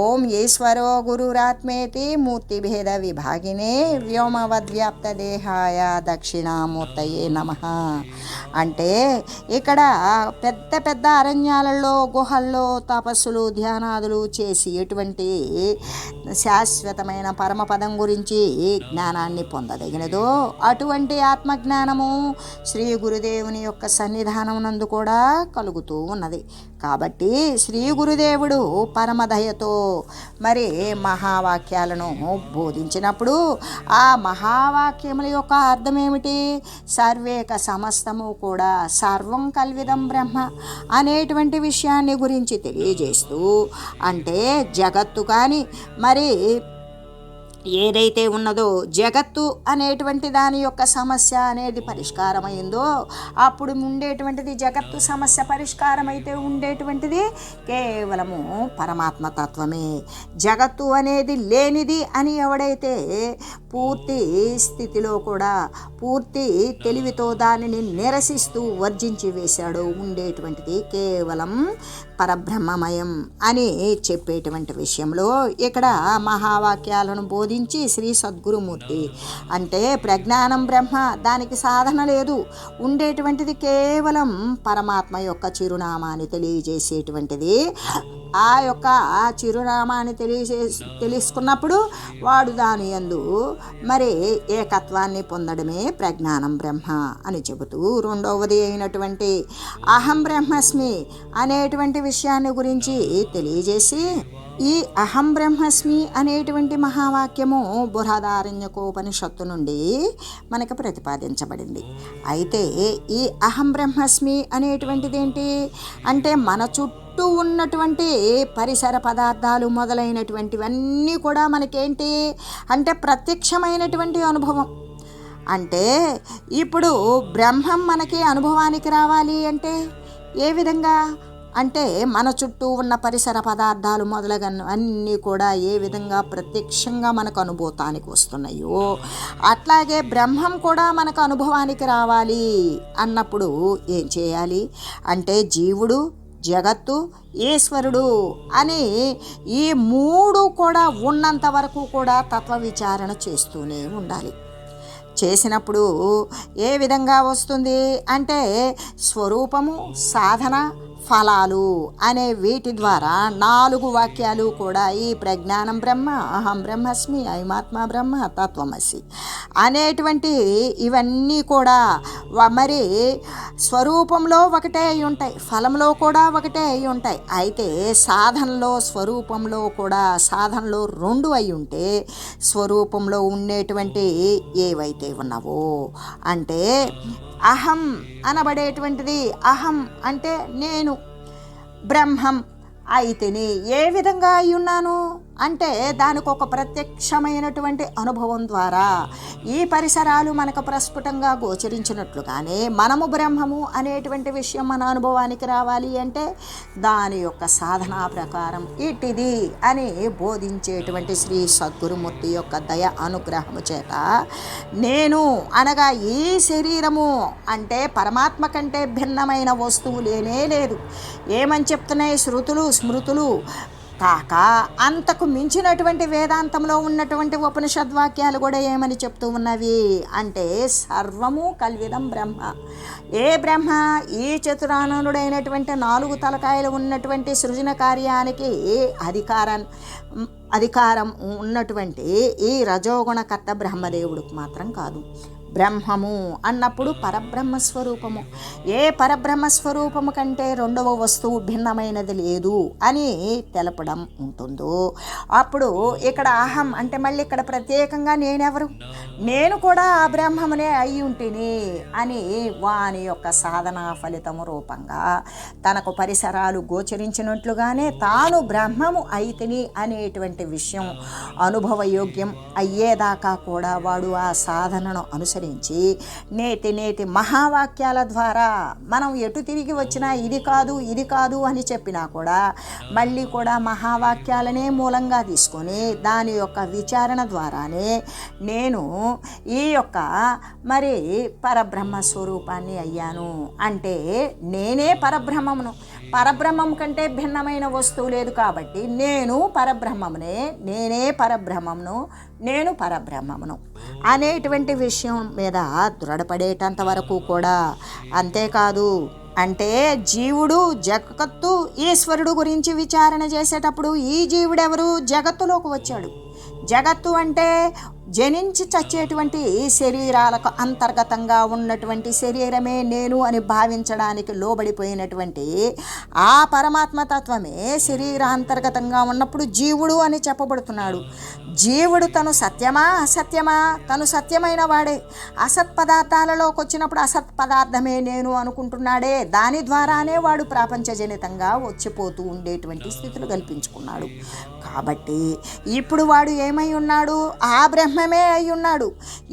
ఓం ఈశ్వరో గురురాత్మేతి మూర్తిభేద విభాగినే వ్యోమవద్వ్యాప్తదేహాయ దక్షిణామూర్తయే నమ. అంటే ఇక్కడ పెద్ద పెద్ద అరణ్యాలలో గుహల్లో తపస్సులు ధ్యానాదులు చేసి ఎటువంటి శాశ్వతమైన పరమపదం గురించి జ్ఞానాన్ని పొందదగినదో అటువంటి ఆత్మజ్ఞానము శ్రీ గురుదేవుని యొక్క సన్నిధానం నందు కూడా కలుగుతూ ఉన్నది. కాబట్టి శ్రీ గురుదేవుడు పరమదయతో మరి మహావాక్యాలను బోధించినప్పుడు ఆ మహావాక్యముల యొక్క అర్థం ఏమిటి? సర్వేక సమస్తము కూడా సర్వం కల్విదం బ్రహ్మ అనేటువంటి విషయాన్ని గురించి తెలియజేస్తూ అంటే జగత్తు కానీ మరి ఏదైతే ఉన్నదో జగత్తు అనేటువంటి దాని యొక్క సమస్య అనేది పరిష్కారమైందో అప్పుడు ఉండేటువంటిది జగత్తు సమస్య పరిష్కారమైతే ఉండేటువంటిది కేవలము పరమాత్మ తత్వమే జగత్తు అనేది లేనిది అని ఎవడైతే పూర్తి స్థితిలో కూడా పూర్తి తెలివితో దానిని నిరసిస్తూ వర్జించి వేశాడు. ఉండేటువంటిది కేవలం పరబ్రహ్మమయం అని చెప్పేటువంటి విషయంలో ఇక్కడ మహావాక్యాలను బోధించి శ్రీ సద్గురుమూర్తి అంటే ప్రజ్ఞానం బ్రహ్మ దానికి సాధన లేదు. ఉండేటువంటిది కేవలం పరమాత్మ యొక్క చిరునామాని తెలియజేసేటువంటిది. ఆ యొక్క చిరునామాని తెలియజే తెలుసుకున్నప్పుడు వాడు దాని యందు మరి ఏకత్వాన్ని పొందడమే ప్రజ్ఞానం బ్రహ్మ అని చెబుతూ రెండవది అయినటువంటి అహం బ్రహ్మస్మి అనేటువంటి విషయాన్ని గురించి తెలియజేసి ఈ అహం బ్రహ్మస్మి అనేటువంటి మహావాక్యము బృహదారణ్యకోపనిషత్తు నుండి మనకు ప్రతిపాదించబడింది. అయితే ఈ అహం బ్రహ్మస్మి అనేటువంటిది ఏంటి అంటే మన చుట్టూ చుట్టూ ఉన్నటువంటి పరిసర పదార్థాలు మొదలైనటువంటివన్నీ కూడా మనకేంటి? అంటే ప్రత్యక్షమైనటువంటి అనుభవం. అంటే ఇప్పుడు బ్రహ్మం మనకి అనుభవానికి రావాలి అంటే ఏ విధంగా? అంటే మన చుట్టూ ఉన్న పరిసర పదార్థాలు మొదలగా అన్నీ కూడా ఏ విధంగా ప్రత్యక్షంగా మనకు అనుభూతానికి వస్తున్నాయో అట్లాగే బ్రహ్మం కూడా మనకు అనుభవానికి రావాలి అన్నప్పుడు ఏం చేయాలి? అంటే జీవుడు జగత్తు ఈశ్వరుడు అని ఈ మూడు కూడా ఉన్నంత వరకు కూడా తత్వ విచారణ చేస్తూనే ఉండాలి. చేసినప్పుడు ఏ విధంగా వస్తుంది అంటే స్వరూపము సాధన ఫలాలు అనే వీటి ద్వారా నాలుగు వాక్యాలు కూడా ఈ ప్రజ్ఞానం బ్రహ్మ అహం బ్రహ్మస్మి ఐమాత్మ బ్రహ్మ తత్వమసి. అనేటువంటి ఇవన్నీ కూడా మరి స్వరూపంలో ఒకటే అయి ఉంటాయి ఫలంలో కూడా ఒకటే అయి ఉంటాయి. అయితే సాధనలో స్వరూపంలో కూడా సాధనలో రెండు అయి ఉంటే స్వరూపంలో ఉండేటువంటి ఏవైతే ఉన్నావో అంటే అహం అనబడేటువంటిది అహం అంటే నేను బ్రహ్మం అయితేని. ఏ విధంగా అయి ఉన్నాను అంటే దానికి ఒక ప్రత్యక్షమైనటువంటి అనుభవం ద్వారా ఈ పరిసరాలు మనకు ప్రస్ఫుటంగా గోచరించినట్లుగానే మనము బ్రహ్మము అనేటువంటి విషయం మన అనుభవానికి రావాలి అంటే దాని యొక్క సాధనా ప్రకారం ఇటిది అని బోధించేటువంటి శ్రీ సద్గురుమూర్తి యొక్క దయ అనుగ్రహము చేత నేను అనగా ఈ శరీరము అంటే పరమాత్మ కంటే భిన్నమైన వస్తువు లేనే లేదు. ఏమని చెప్తున్నాయి? శృతులు స్మృతులు కాక అంతకు మించినటువంటి వేదాంతంలో ఉన్నటువంటి ఉపనిషద్వాక్యాలు కూడా ఏమని చెప్తూ ఉన్నవి? అంటే సర్వము కల్విదం బ్రహ్మ. ఏ బ్రహ్మ ఈ చతురానుడైనటువంటి నాలుగు తలకాయలు ఉన్నటువంటి సృజన కార్యానికి అధికారం అధికారం ఉన్నటువంటి ఈ రజోగుణకర్త బ్రహ్మదేవుడికి మాత్రం కాదు. బ్రహ్మము అన్నప్పుడు పరబ్రహ్మ స్వరూపము. ఏ పరబ్రహ్మ స్వరూపము కంటే రెండవ వస్తువు భిన్నమైనది లేదు అని తెలపడం ఉంటుందో. అప్పుడు ఇక్కడ అహం అంటే మళ్ళీ ఇక్కడ ప్రత్యేకంగా నేనెవరు? నేను కూడా ఆ బ్రహ్మమునే అయి ఉంటిని అని వాని యొక్క సాధనా ఫలితము రూపంగా తనకు పరిసరాలు గోచరించినట్లుగానే తాను బ్రహ్మము అయితిని అనేటువంటి విషయం అనుభవయోగ్యం అయ్యేదాకా కూడా వాడు ఆ సాధనను అనుసరి అనుసరించి నేతి నేతి మహావాక్యాల ద్వారా మనం ఎటు తిరిగి వచ్చినా ఇది కాదు ఇది కాదు అని చెప్పినా కూడా మళ్ళీ కూడా మహావాక్యాలనే మూలంగా తీసుకొని దాని యొక్క విచారణ ద్వారానే నేను ఈ యొక్క మరి పరబ్రహ్మ స్వరూపాన్ని అయ్యాను. అంటే నేనే పరబ్రహ్మమును. పరబ్రహ్మం కంటే భిన్నమైన వస్తువు లేదు కాబట్టి నేను పరబ్రహ్మమునే నేనే పరబ్రహ్మమును నేను పరబ్రహ్మమును అనేటువంటి విషయం మీద దృఢపడేటంత వరకు కూడా అంతేకాదు. అంటే జీవుడు జగత్తు ఈశ్వరుడు గురించి విచారణ చేసేటప్పుడు ఈ జీవుడెవరు? జగత్తులోకి వచ్చాడు. జగత్తు అంటే జనించి చచ్చేటువంటి శరీరాలకు అంతర్గతంగా ఉన్నటువంటి శరీరమే నేను అని భావించడానికి లోబడిపోయినటువంటి ఆ పరమాత్మ తత్వమే శరీరాంతర్గతంగా ఉన్నప్పుడు జీవుడు అని చెప్పబడుతున్నాడు. జీవుడు తను సత్యమా అసత్యమా? తను సత్యమైన వాడే. అసత్ పదార్థాలలోకి వచ్చినప్పుడు అసత్ పదార్థమే నేను అనుకుంటున్నాడే. దాని ద్వారానే వాడు ప్రాపంచజనితంగా వచ్చిపోతూ ఉండేటువంటి స్థితులు కల్పించుకున్నాడు. కాబట్టి ఇప్పుడు వాడు ఏమై ఉన్నాడు? ఆ బ్రహ్మ బ్రహ్మమే అయి ఉన్నాడు.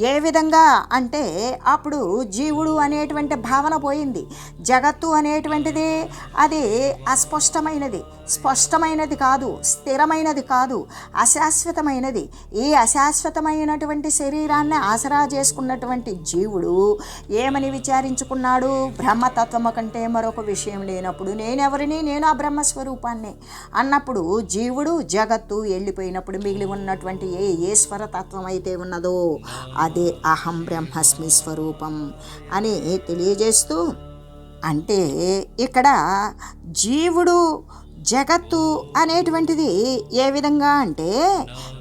ఏ విధంగా అంటే అప్పుడు జీవుడు అనేటువంటి భావన పోయింది. జగత్తు అనేటువంటిది అది అస్పష్టమైనది. స్పష్టమైనది కాదు స్థిరమైనది కాదు అశాశ్వతమైనది. ఈ అశాశ్వతమైనటువంటి శరీరాన్ని ఆసరా చేసుకున్నటువంటి జీవుడు ఏమని విచారించుకున్నాడు? బ్రహ్మతత్వము కంటే మరొక విషయం లేనప్పుడు నేనెవరిని? నేను ఆ బ్రహ్మస్వరూపాన్ని. అన్నప్పుడు జీవుడు జగత్తు వెళ్ళిపోయినప్పుడు మిగిలి ఉన్నటువంటి ఏ ఈశ్వర తత్వం అయితే ఉన్నదో అదే అహం బ్రహ్మస్మి స్వరూపం అని తెలియజేస్తూ అంటే ఇక్కడ జీవుడు జగత్తు అనేటువంటిది ఏ విధంగా అంటే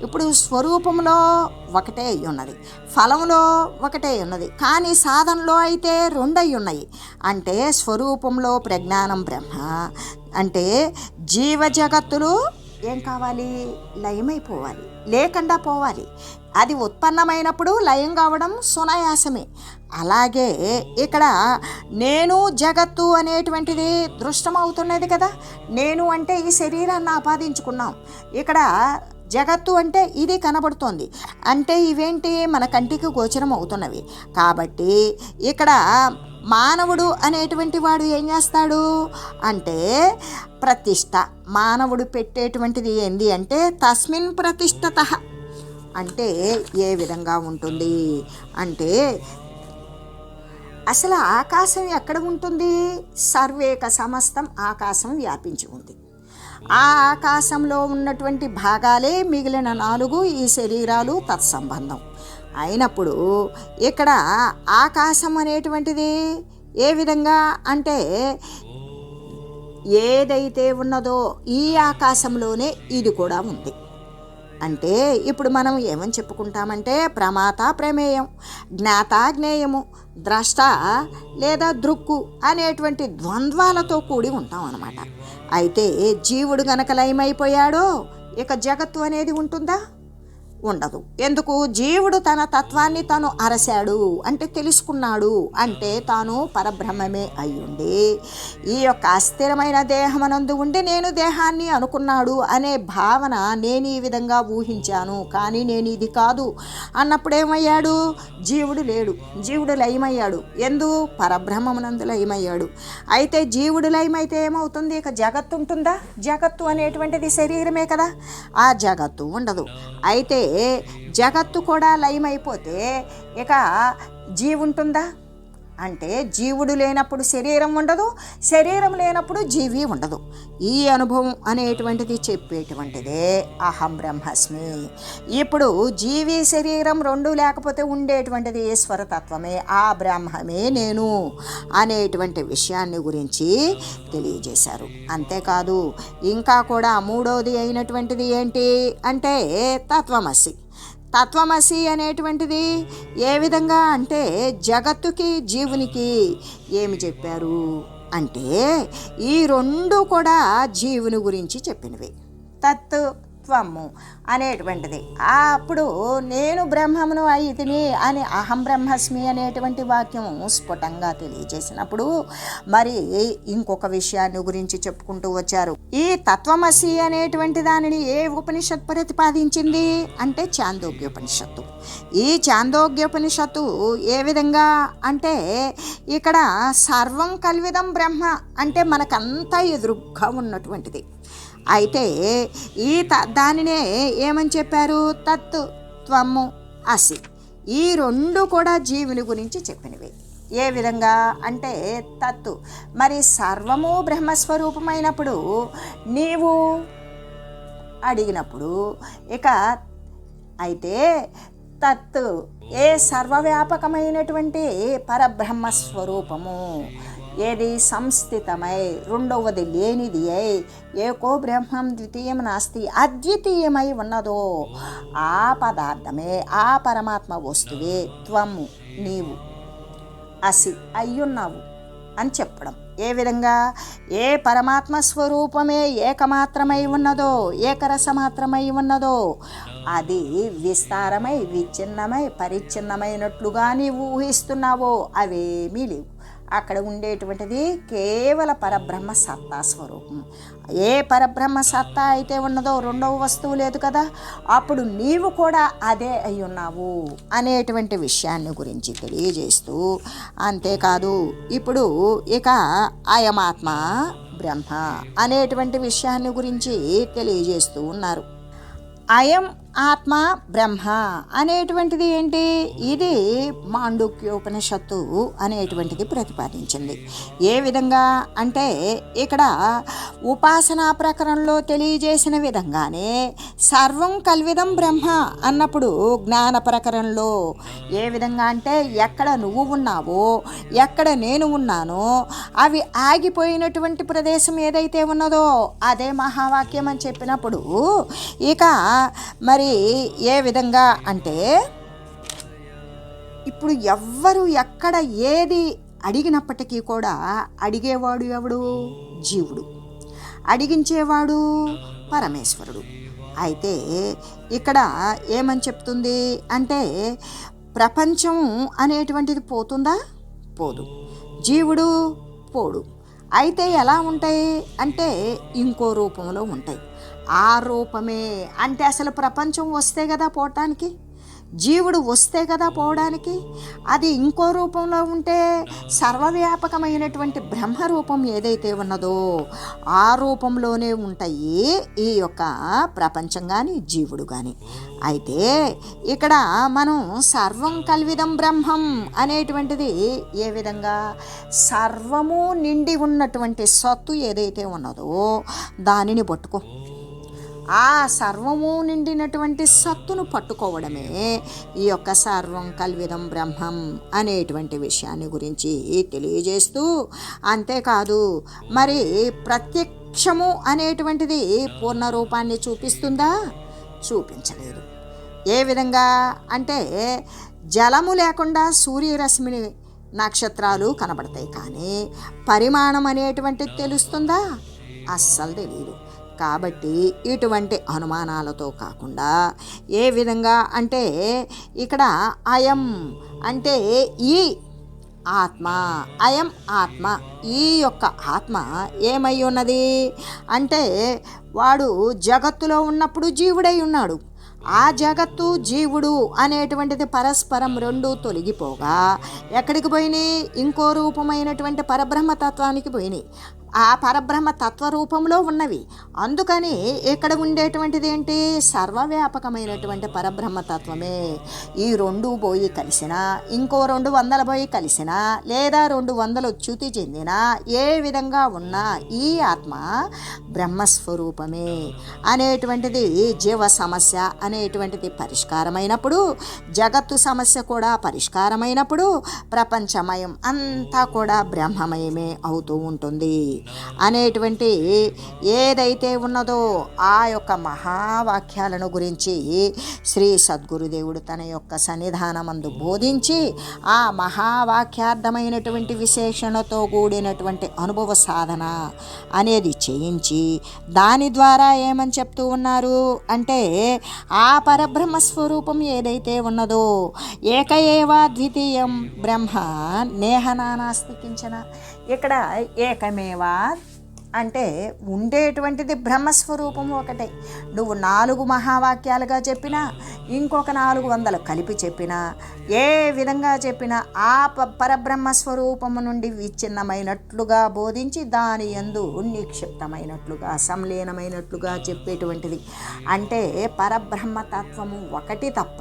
ఇప్పుడు స్వరూపంలో ఒకటే అయి ఉన్నది ఫలంలో ఒకటే ఉన్నది కానీ సాధనలో అయితే రెండు అయి ఉన్నాయి. అంటే స్వరూపంలో ప్రజ్ఞానం బ్రహ్మ అంటే జీవ జగత్తులు ఏం కావాలి? లయమైపోవాలి లేకుండా పోవాలి. అది ఉత్పన్నమైనప్పుడు లయం కావడం సునాయాసమే. అలాగే ఇక్కడ నేను జగత్తు అనేటువంటిది దృష్టమవుతున్నది కదా. నేను అంటే ఈ శరీరాన్ని ఆపాదించుకున్నాం. ఇక్కడ జగత్తు అంటే ఇది కనబడుతోంది. అంటే ఇవేంటి? మన కంటికి గోచరం అవుతున్నవి. కాబట్టి ఇక్కడ మానవుడు అనేటువంటి వాడు ఏం చేస్తాడు? అంటే ప్రతిష్ట. మానవుడు పెట్టేటువంటిది ఏంది అంటే తస్మిన్ ప్రతిష్టత. అంటే ఏ విధంగా ఉంటుంది? అంటే అసలు ఆకాశం ఎక్కడ ఉంటుంది? సర్వేక సమస్తం ఆకాశం వ్యాపించి ఉంది. ఆ ఆకాశంలో ఉన్నటువంటి భాగాలే మిగిలిన నాలుగు ఈ శరీరాలు తత్సంబంధం. అయినప్పుడు ఇక్కడ ఆకాశం అనేటువంటిది ఏ విధంగా? అంటే ఏదైతే ఉన్నదో ఈ ఆకాశంలోనే ఇది కూడా ఉంది. అంటే ఇప్పుడు మనం ఏమని చెప్పుకుంటామంటే ప్రమాత ప్రమేయం జ్ఞాత జ్ఞేయము ద్రష్ట లేదా దృక్కు అనేటువంటి ద్వంద్వాలతో కూడి ఉంటాం అన్నమాట. అయితే జీవుడు గనక లయమైపోయాడో ఇక జగత్తు అనేది ఉంటుందా? ఉండదు. ఎందుకు? జీవుడు తన తత్వాన్ని తను అరశాడు అంటే తెలుసుకున్నాడు అంటే తాను పరబ్రహ్మమే అయ్యుండి. ఈ యొక్క అస్థిరమైన దేహమనందు ఉండి నేను దేహాన్ని అనుకున్నాడు అనే భావన నేను ఈ విధంగా ఊహించాను. కానీ నేను ఇది కాదు. అన్నప్పుడు ఏమయ్యాడు జీవుడు లేడు. జీవుడు లయమయ్యాడు. ఎందు? పరబ్రహ్మమునందు లయమయ్యాడు. అయితే జీవుడు లయమైతే ఏమవుతుంది? ఇక జగత్తు ఉంటుందా? జగత్తు అనేటువంటిది శరీరమే కదా. ఆ జగత్తు ఉండదు. అయితే జగత్తు కూడా లయమైపోతే ఇక జీవుంటుందా? అంటే జీవుడు లేనప్పుడు శరీరం ఉండదు శరీరం లేనప్పుడు జీవి ఉండదు. ఈ అనుభవం అనేటువంటిది చెప్పేటువంటిదే. అహం బ్రహ్మస్మి. ఇప్పుడు జీవి శరీరం రెండు లేకపోతే ఉండేటువంటిది ఈశ్వరతత్వమే ఆ బ్రహ్మమే నేను అనేటువంటి విషయాన్ని గురించి తెలియజేశారు. అంతేకాదు ఇంకా కూడా మూడోది అయినటువంటిది ఏంటి? అంటే తత్వమసి తత్వమసి అనేటువంటిది ఏ విధంగా అంటే జగత్తుకి జీవునికి ఏమి చెప్పారు? అంటే ఈ రెండు కూడా జీవుని గురించి చెప్పినవి. తత్తు తత్వము అనేటువంటిది. అప్పుడు నేను బ్రహ్మమును అయితిని అని అహం బ్రహ్మస్మి అనేటువంటి వాక్యం స్ఫుటంగా తెలియజేసినప్పుడు మరి ఇంకొక విషయాన్ని గురించి చెప్పుకుంటూ వచ్చారు. ఈ తత్వమసి అనేటువంటి దానిని ఏ ఉపనిషత్ ప్రతిపాదించింది? అంటే చాందోగ్యోపనిషత్తు. ఈ చాందోగ్యోపనిషత్తు ఏ విధంగా అంటే ఇక్కడ సర్వం కల్విదం బ్రహ్మ అంటే మనకంతా ఎదురుగ్గా ఉన్నటువంటిది. అయితే ఈ త దానినే ఏమని చెప్పారు? తత్ త్వము అసి. ఈ రెండు కూడా జీవుని గురించి చెప్పినవి. ఏ విధంగా? అంటే తత్తు. మరి సర్వము బ్రహ్మస్వరూపమైనప్పుడు నీవు అడిగినప్పుడు ఇక అయితే తత్తు ఏ సర్వవ్యాపకమైనటువంటి పరబ్రహ్మ స్వరూపము? ఏది సంస్థితమై? రెండవది లేనిది అయి ఏకో బ్రహ్మం ద్వితీయం నాస్తి అద్వితీయమై ఉన్నదో ఆ పదార్థమే ఆ పరమాత్మ వస్తువే. త్వము నీవు అసి అయ్యున్నావు అని చెప్పడం. ఏ విధంగా? ఏ పరమాత్మ స్వరూపమే ఏకమాత్రమై ఉన్నదో ఏకరసమాత్రమై ఉన్నదో అది విస్తారమై విచ్ఛిన్నమై పరిచ్ఛిన్నమైనట్లుగా నీవు ఊహిస్తున్నావో అవేమీ లేవు. అక్కడ ఉండేటువంటిది కేవల పరబ్రహ్మ సత్తా స్వరూపం. ఏ పరబ్రహ్మ సత్తా అయితే ఉన్నదో రెండవ వస్తువు లేదు కదా? అప్పుడు నీవు కూడా అదే అయి ఉన్నావు అనేటువంటి విషయాన్ని గురించి తెలియజేస్తూ అంతేకాదు ఇప్పుడు ఇక అయమాత్మ బ్రహ్మ అనేటువంటి విషయాన్ని గురించి తెలియజేస్తూ ఉన్నారు. అయం ఆత్మ బ్రహ్మ అనేటువంటిది ఏంటి? ఇది మాండుక్యోపనిషత్తు అనేటువంటిది ప్రతిపాదించింది. ఏ విధంగా? అంటే ఇక్కడ ఉపాసనా ప్రకరణలో తెలియజేసిన విధంగానే సర్వం కల్విదం బ్రహ్మ అన్నప్పుడు జ్ఞాన ప్రకరణలో ఏ విధంగా అంటే ఎక్కడ నువ్వు ఉన్నావో ఎక్కడ నేను ఉన్నానో అవి ఆగిపోయినటువంటి ప్రదేశం ఏదైతే ఉన్నదో అదే మహావాక్యం అని చెప్పినప్పుడు ఇక మరి ఏ విధంగా అంటే ఇప్పుడు ఎవ్వరు ఎక్కడ ఏది అడిగినప్పటికీ కూడా అడిగేవాడు ఎవడు? జీవుడు. అడిగించేవాడు పరమేశ్వరుడు. అయితే ఇక్కడ ఏమని చెప్తుంది అంటే ప్రపంచం అనేటువంటిది పోతుందా? పోదు. జీవుడు పోడు. అయితే ఎలా ఉంటాయి? అంటే ఇంకో రూపంలో ఉంటాయి. ఆ రూపమే. అంటే అసలు ప్రపంచం వస్తే కదా పోవటానికి? జీవుడు వస్తే కదా పోవడానికి? అది ఇంకో రూపంలో ఉంటే సర్వవ్యాపకమైనటువంటి బ్రహ్మ రూపం ఏదైతే ఉన్నదో ఆ రూపంలోనే ఉంటాయి ఈ యొక్క ప్రపంచం కానీ జీవుడు కానీ అయితే ఇక్కడ మనం సర్వం కల్విదం బ్రహ్మం అనేటువంటిది ఏ విధంగా? సర్వము నిండి ఉన్నటువంటి సత్తు ఏదైతే ఉన్నదో దానిని పట్టుకో. ఆ సర్వము నిండినటువంటి సత్తును పట్టుకోవడమే ఈ యొక్క సర్వం కల్విదం బ్రహ్మం అనేటువంటి విషయాన్ని గురించి తెలియజేస్తూ అంతేకాదు మరి ప్రత్యక్షము అనేటువంటిది పూర్ణ రూపాన్ని చూపిస్తుందా? చూపించలేదు. ఏ విధంగా? అంటే జలము లేకుండా సూర్యరశ్మిని నక్షత్రాలు కనబడతాయి కానీ పరిమాణం అనేటువంటిది తెలుస్తుందా? అస్సలు తెలియదు కాబట్టి ఇటువంటి అనుమానాలతో కాకుండా ఏ విధంగా అంటే ఇక్కడ అయం అంటే ఈ ఆత్మ అయం ఆత్మ ఈ యొక్క ఆత్మ ఏమై ఉన్నది? అంటే వాడు జగత్తులో ఉన్నప్పుడు జీవుడై ఉన్నాడు. ఆ జగత్తు జీవుడు అనేటువంటిది పరస్పరం రెండు తొలగిపోగా ఎక్కడికి పోయినాయి? ఇంకో రూపమైనటువంటి పరబ్రహ్మతత్వానికి పోయినాయి. ఆ పరబ్రహ్మ తత్వరూపంలో ఉన్నవి. అందుకని ఇక్కడ ఉండేటువంటిది ఏంటి సర్వవ్యాపకమైనటువంటి పరబ్రహ్మ తత్వమే. ఈ రెండు పోయి కలిసినా ఇంకో రెండు వందల పోయి కలిసినా లేదా రెండు వందలు చ్యుతి చెందినా ఏ విధంగా ఉన్నా ఈ ఆత్మ బ్రహ్మస్వరూపమే. అనేటువంటిది జీవ సమస్య అనేటువంటిది పరిష్కారమైనప్పుడు జగత్తు సమస్య కూడా పరిష్కారమైనప్పుడు ప్రపంచమయం అంతా కూడా బ్రహ్మమయమే అవుతూ ఉంటుంది. అనేటువంటి ఏదైతే ఉన్నదో ఆ యొక్క మహావాక్యాలను గురించి శ్రీ సద్గురుదేవుడు తన యొక్క సన్నిధానమందు బోధించి ఆ మహావాక్యార్థమైనటువంటి విశేషణతో కూడినటువంటి అనుభవ సాధన అనేది చేయించి దాని ద్వారా ఏమని చెప్తూ ఉన్నారు అంటే ఆ పరబ్రహ్మ స్వరూపం ఏదైతే ఉన్నదో ఏక ఏవా ద్వితీయం బ్రహ్మ నేహనానాస్తి కించన ఇక్కడ ఏకమేవా అంటే ఉండేటువంటిది బ్రహ్మస్వరూపం ఒకటే. నువ్వు నాలుగు మహావాక్యాలుగా చెప్పినా ఇంకొక నాలుగు వందలు కలిపి చెప్పినా ఏ విధంగా చెప్పినా ఆ పరబ్రహ్మస్వరూపము పరబ్రహ్మ నుండి విచ్ఛిన్నమైనట్లుగా బోధించి దాని యందు నిక్షిప్తమైనట్లుగా సంలీనమైనట్లుగా చెప్పేటువంటిది. అంటే పరబ్రహ్మతత్వము ఒకటి తప్ప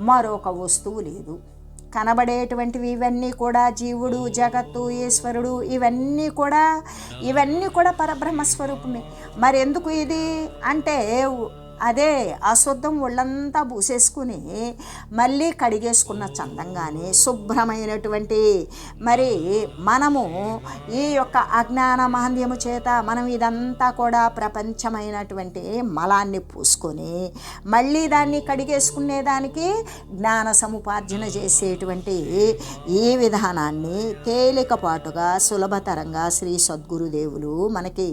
మరొక వస్తువు లేదు. కనబడేటువంటివి ఇవన్నీ కూడా జీవుడు జగత్తు ఈశ్వరుడు ఇవన్నీ కూడా ఇవన్నీ కూడా పరబ్రహ్మ స్వరూపమే. మరి ఎందుకు ఇది? అంటే అదే అశుద్ధం ఒళ్ళంతా పూసేసుకుని మళ్ళీ కడిగేసుకున్న చందంగానే శుభ్రమైనటువంటి మరి మనము ఈ యొక్క అజ్ఞాన మాంద్యము చేత మనం ఇదంతా కూడా ప్రపంచమైనటువంటి మలాన్ని పూసుకొని మళ్ళీ దాన్ని కడిగేసుకునేదానికి జ్ఞాన సముపార్జన చేసేటువంటి ఈ విధానాన్ని తేలికపాటుగా సులభతరంగా శ్రీ సద్గురుదేవులు మనకి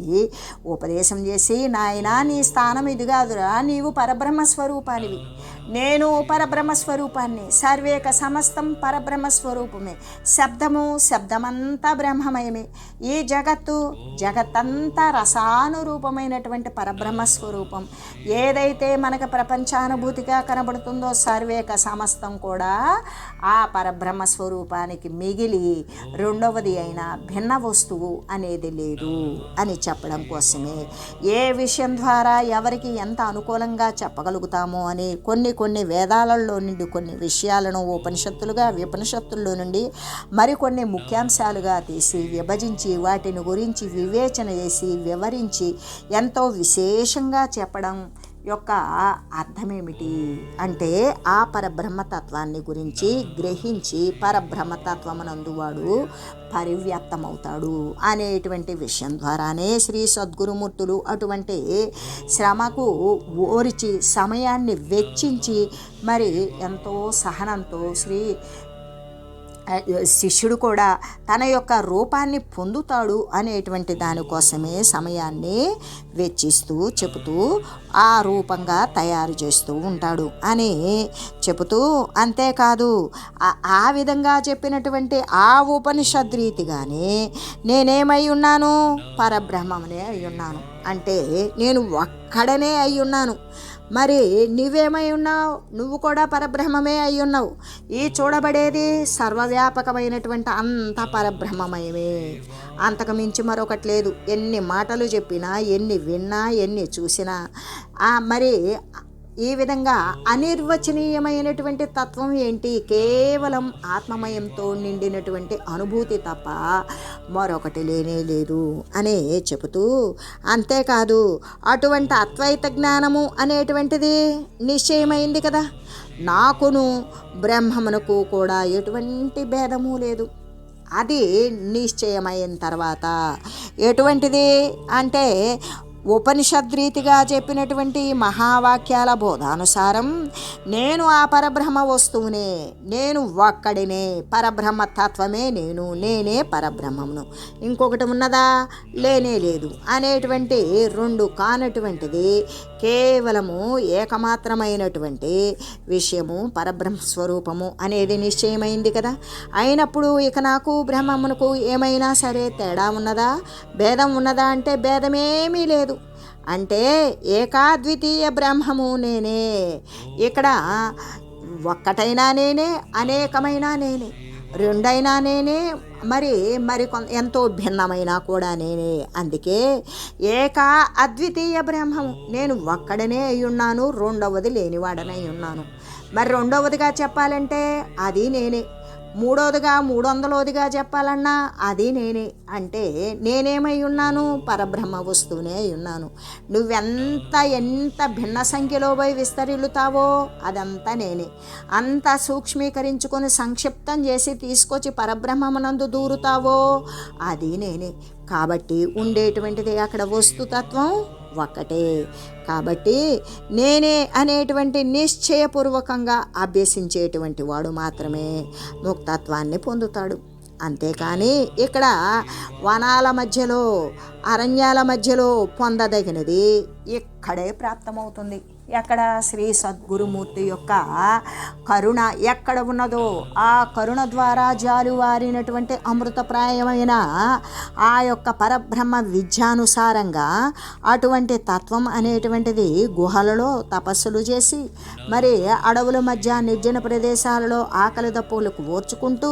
ఉపదేశం చేసి నాయనా నీ స్థానం ఇది కాదురా నీవు పరబ్రహ్మ స్వరూపానివి నేను పరబ్రహ్మ స్వరూపాన్ని సర్వేక సమస్తం పరబ్రహ్మ స్వరూపమే. శబ్దము శబ్దమంతా బ్రహ్మమయమే. ఈ జగత్తు జగత్తంతా రసానురూపమైనటువంటి పరబ్రహ్మ స్వరూపం. ఏదైతే మనకు ప్రపంచానుభూతిగా కనబడుతుందో సర్వేక సమస్తం కూడా ఆ పరబ్రహ్మ స్వరూపానికి మిగిలి రెండవది అయిన భిన్న వస్తువు అనేది లేదు అని చెప్పడం కోసమే. ఏ విషయం ద్వారా ఎవరికి ఎంత అనుకూలంగా చెప్పగలుగుతామో అని కొన్ని కొన్ని వేదాలలో నుండి కొన్ని విషయాలను ఉపనిషత్తులుగా విపనిషత్తుల్లో నుండి మరికొన్ని ముఖ్యాంశాలుగా తీసి విభజించి వాటిని గురించి వివేచన చేసి వివరించి ఎంతో విశేషంగా చెప్పడం యొక్క అర్థమేమిటి అంటే ఆ పరబ్రహ్మతత్వాన్ని గురించి గ్రహించి పరబ్రహ్మతత్వమునందువాడు పరివ్యాప్తమవుతాడు అనేటువంటి విషయం ద్వారానే శ్రీ సద్గురుమూర్తులు అటువంటి శ్రమకు ఓరిచి సమయాన్ని వెచ్చించి మరి ఎంతో సహనంతో శ్రీ శిష్యుడు కూడా తన యొక్క రూపాన్ని పొందుతాడు అనేటువంటి దానికోసమే సమయాన్ని వెచ్చిస్తూ చెబుతూ ఆ రూపంగా తయారు చేస్తూ ఉంటాడు అని చెబుతూ అంతేకాదు ఆ- విధంగా చెప్పినటువంటి ఆ ఉపనిషద్ రీతిగానే నేనేమై ఉన్నాను? పరబ్రహ్మమనే అయి ఉన్నాను. అంటే నేను ఒక్కడనే అయి ఉన్నాను. మరి నువ్వేమై ఉన్నావు? నువ్వు కూడా పరబ్రహ్మమే అయి ఉన్నావు. ఈ చూడబడేది సర్వవ్యాపకమైనటువంటి అంత పరబ్రహ్మమయమే. అంతకు మించి మరొకటి లేదు. ఎన్ని మాటలు చెప్పినా ఎన్ని విన్నా ఎన్ని చూసినా. మరి ఈ విధంగా అనిర్వచనీయమైనటువంటి తత్వం ఏంటి? కేవలం ఆత్మమయంతో నిండినటువంటి అనుభూతి తప్ప మరొకటి లేనే లేదు అనే చెబుతూ అంతేకాదు అటువంటి అద్వైత జ్ఞానము అనేటువంటిది నిశ్చయమైంది కదా. నాకును బ్రహ్మమునకు కూడా ఎటువంటి భేదము లేదు. అది నిశ్చయమైన తర్వాత ఎటువంటిది అంటే ఉపనిషద్ రీతిగా చెప్పినటువంటి మహావాక్యాల బోధానుసారం నేను ఆ పరబ్రహ్మ వస్తువునే నేను ఒక్కడినే పరబ్రహ్మ తత్వమే నేను నేనే పరబ్రహ్మమును. ఇంకొకటి ఉన్నదా? లేనే లేదు. అనేటువంటి రెండు కానటువంటిది కేవలము ఏకమాత్రమైనటువంటి విషయము పరబ్రహ్మ స్వరూపము అనేది నిశ్చయమైంది కదా. అయినప్పుడు ఇక నాకు బ్రహ్మమునకు ఏమైనా సరే తేడా ఉన్నదా? భేదం ఉన్నదా అంటే భేదమేమీ లేదు. అంటే ఏకాద్వితీయ బ్రహ్మము నేనే. ఇక్కడ ఒక్కటైనా నేనే అనేకమైనా నేనే. రెండైనా నేనే మరి మరి కొం ఎంతో భిన్నమైన కూడా నేనే. అందుకే ఏకా అద్వితీయ బ్రహ్మము నేను ఒక్కడనే అయి ఉన్నాను రెండవది లేనివాడనై ఉన్నాను. మరి రెండవదిగా చెప్పాలంటే అది నేనే. మూడోదిగా మూడొందలోదిగా చెప్పాలన్నా అది నేనే. అంటే నేనేమై ఉన్నాను? పరబ్రహ్మ వస్తువునే అయి ఉన్నాను. నువ్వెంత ఎంత భిన్న సంఖ్యలో పోయి విస్తరిల్లుతావో అదంతా నేనే. అంత సూక్ష్మీకరించుకొని సంక్షిప్తం చేసి తీసుకొచ్చి పరబ్రహ్మమునందు దూరుతావో అది నేనే. కాబట్టి ఉండేటువంటిది అక్కడ వస్తుతత్వం. ఒక్కటే. కాబట్టి నేనే అనేటువంటి నిశ్చయపూర్వకంగా అభ్యసించేటువంటి వాడు మాత్రమే ముక్తత్వాన్ని పొందుతాడు. అంతేకాని ఇక్కడ వనాల మధ్యలో అరణ్యాల మధ్యలో పొందదగినది ఇక్కడే ప్రాప్తమవుతుంది. ఎక్కడ శ్రీ సద్గురుమూర్తి యొక్క కరుణ ఎక్కడ ఉన్నదో ఆ కరుణ ద్వారా జాలువారినటువంటి అమృతప్రాయమైన ఆ యొక్క పరబ్రహ్మ విద్యానుసారంగా అటువంటి తత్వం అనేటువంటిది గుహలలో తపస్సులు చేసి మరి అడవుల మధ్య నిర్జన ప్రదేశాలలో ఆకలి దప్పులకు ఓర్చుకుంటూ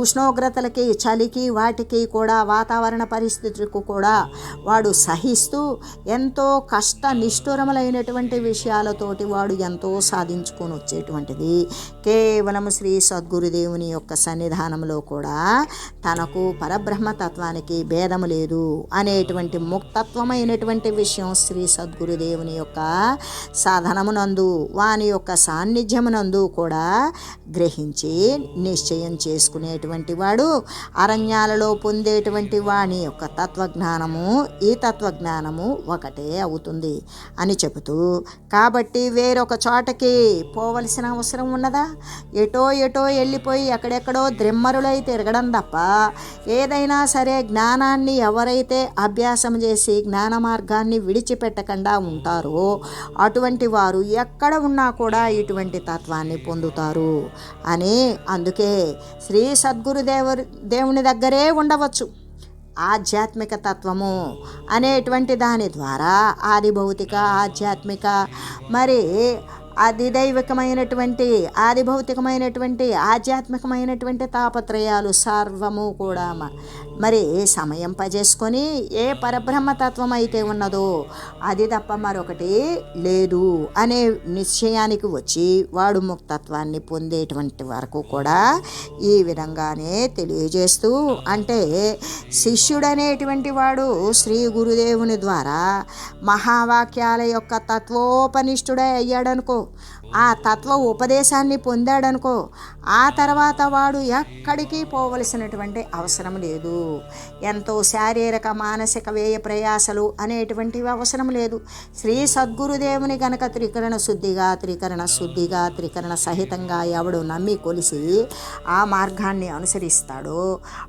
ఉష్ణోగ్రతలకి చలికి వాటికి కూడా వాతావరణ పరిస్థితులకు కూడా వాడు సహిస్తూ ఎంతో కష్ట నిష్ఠురములైనటువంటి విషయం విషయాలతోటి వాడు ఎంతో సాధించుకొని వచ్చేటువంటిది. కేవలం శ్రీ సద్గురుదేవుని యొక్క సన్నిధానంలో కూడా తనకు పరబ్రహ్మతత్వానికి భేదము లేదు అనేటువంటి ముక్తత్వమైనటువంటి విషయం శ్రీ సద్గురుదేవుని యొక్క సాధనమునందు వాని యొక్క సాన్నిధ్యమునందు కూడా గ్రహించి నిశ్చయం చేసుకునేటువంటి వాడు అరణ్యాలలో పొందేటువంటి వాని యొక్క తత్వజ్ఞానము ఈ తత్వజ్ఞానము ఒకటే అవుతుంది అని చెబుతూ కాబట్టి వేరొక చోటకి పోవలసిన అవసరం ఉన్నదా? ఎటో ఎటో వెళ్ళిపోయి ఎక్కడెక్కడో ద్రిమ్మరులై తిరగడం తప్ప ఏదైనా సరే జ్ఞానాన్ని ఎవరైతే అభ్యాసం చేసి జ్ఞాన మార్గాన్ని విడిచిపెట్టకుండా ఉంటారో అటువంటి వారు ఎక్కడ ఉన్నా కూడా ఇటువంటి తత్వాన్ని పొందుతారు అని అందుకే శ్రీ సద్గురుదేవు దేవుని దగ్గరే ఉండవచ్చు. ఆధ్యాత్మిక తత్వము అనేటువంటి దాని ద్వారా ఆది భౌతిక ఆధ్యాత్మిక మరి అధిదైవికమైనటువంటి ఆదిభౌతికమైనటువంటి ఆధ్యాత్మికమైనటువంటి తాపత్రయాలు సర్వము కూడా మ- మరి సమయం పజేసుకొని ఏ పరబ్రహ్మతత్వం అయితే ఉన్నదో అది తప్ప మరొకటి లేదు అనే నిశ్చయానికి వచ్చి వాడు ముక్తత్వాన్ని పొందేటువంటి వరకు కూడా ఈ విధంగానే తెలియజేస్తూ అంటే శిష్యుడనేటువంటి వాడు శ్రీ గురుదేవుని ద్వారా మహావాక్యాల యొక్క తత్వోపనిష్ఠుడే అయ్యాడనుకో ఆ తత్వ ఉపదేశాన్ని పొందాడనుకో ఆ తర్వాత వాడు ఎక్కడికి పోవలసినటువంటి అవసరం లేదు. ఎంతో శారీరక మానసిక వ్యయ ప్రయాసలు అనేటువంటివి అవసరం లేదు. శ్రీ సద్గురుదేవుని గనక త్రికరణ శుద్ధిగా త్రికరణ శుద్ధిగా త్రికరణ సహితంగా ఎవడు నమ్మి కొలిసి ఆ మార్గాన్ని అనుసరిస్తాడో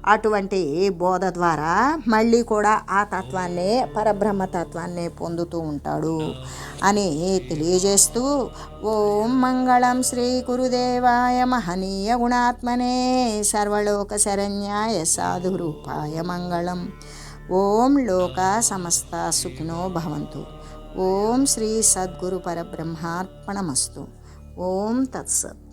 అటువంటి బోధ ద్వారా మళ్ళీ కూడా ఆ తత్వాన్నే పరబ్రహ్మ తత్వాన్నే పొందుతూ ఉంటాడు అని తెలియజేస్తూ ఓం మంగళం శ్రీ గురుదేవాయ మహనీయ గుణాత్మనే సర్వలోక శరణ్యాయ సాధురూపాయ మంగళం. ఓం లోక సమస్త సుఖినో భవంతు. ఓం శ్రీ సద్గురు పరబ్రహ్మార్పణమస్తు. ఓం తత్సత్.